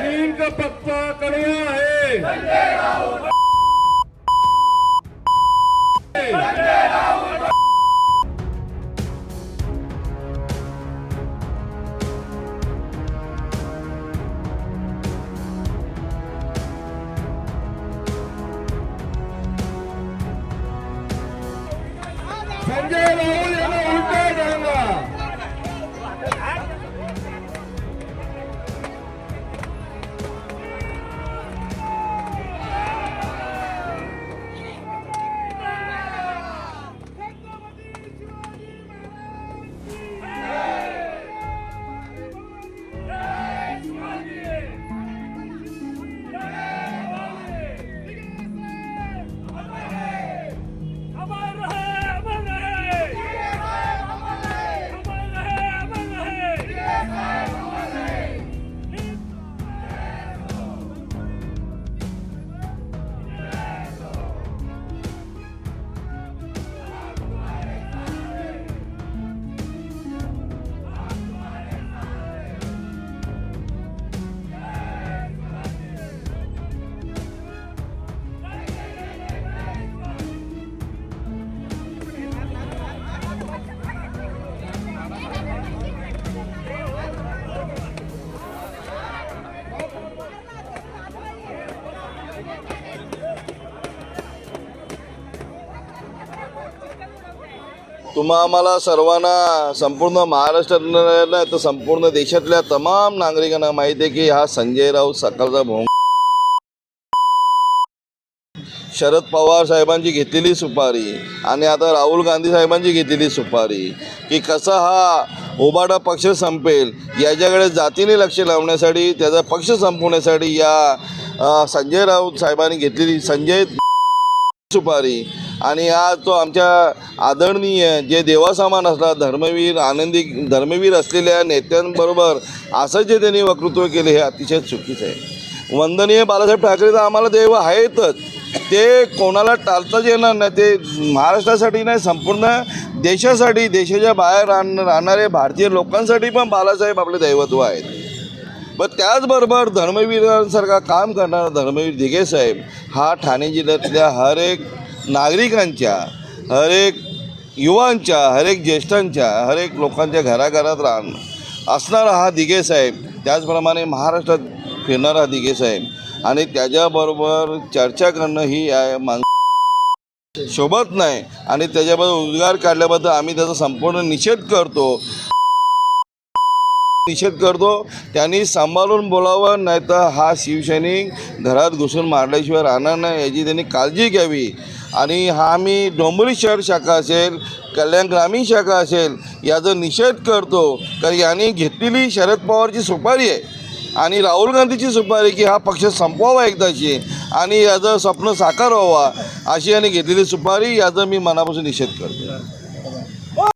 ज़मीन का पत्ता कड़वा है। संजय राहुल तुम्हा आम्हाला सर्वांना संपूर्ण महाराष्ट्रातल्या तर संपूर्ण देशातल्या तमाम नागरिकांना माहिती आहे की हा संजय राऊत सकाळचा भोंग शरद पवार साहेबांची घेतलेली सुपारी आणि आता राहुल गांधी साहेबांची घेतलेली सुपारी की कसा हा उबाडा पक्ष संपेल याच्याकडे जातीने लक्ष लावण्यासाठी त्याचा पक्ष संपवण्यासाठी या संजय राऊत साहेबांनी घेतलेली संजय सुपारी. आणि आज तो आमच्या आदरणीय जे देवासमान असला धर्मवीर आनंदी धर्मवीर असलेल्या नेत्यांबरोबर असं जे त्यांनी वक्तृत्व केले हे अतिशय चुकीचं आहे. वंदनीय बाळासाहेब ठाकरे तर आम्हाला देव आहेतच. ते कोणाला टाळताच येणार नाही ते महाराष्ट्रासाठी नाही संपूर्ण देशासाठी देशाच्या बाहेर राहण राहणारे भारतीय लोकांसाठी पण बाळासाहेब आपले दैवत्व आहेत. व त्याचबरोबर धर्मवीरांसारखा काम करणारा धर्मवीर दिघे साहेब हा ठाणे जिल्ह्यातल्या हर एक नागरिकांच्या हरेक युवांच्या हर एक ज्येष्ठांच्या हर एक लोकांच्या घराघरात राहण. असणारा हा दिघे साहेब. त्याचप्रमाणे महाराष्ट्रात फिरणारा दिघे साहेब. आणि त्याच्याबरोबर चर्चा करणं ही या माणसं शोभत नाही. आणि त्याच्याबद्दल उद्गार काढल्याबद्दल आम्ही त्याचा संपूर्ण निषेध करतो. निषेध करतो. त्यांनी सांभाळून बोलावं नाही तर हा शिवसैनिक घरात घुसून मारल्याशिवाय राहणार नाही याची त्यांनी काळजी घ्यावी. आणि हा आम्ही डोंबरी शहर शाखा असेल कल्याण ग्रामीण शाखा असेल याचा निषेध करतो. कारण यांनी घेतलेली शरद पवारची सुपारी आहे. आणि राहुल गांधीची सुपारी की हा पक्ष संपवावा एकदाची आणि याचं स्वप्न साकार व्हावा अशी यांनी घेतलेली सुपारी याचा मी मनापासून निषेध करतो.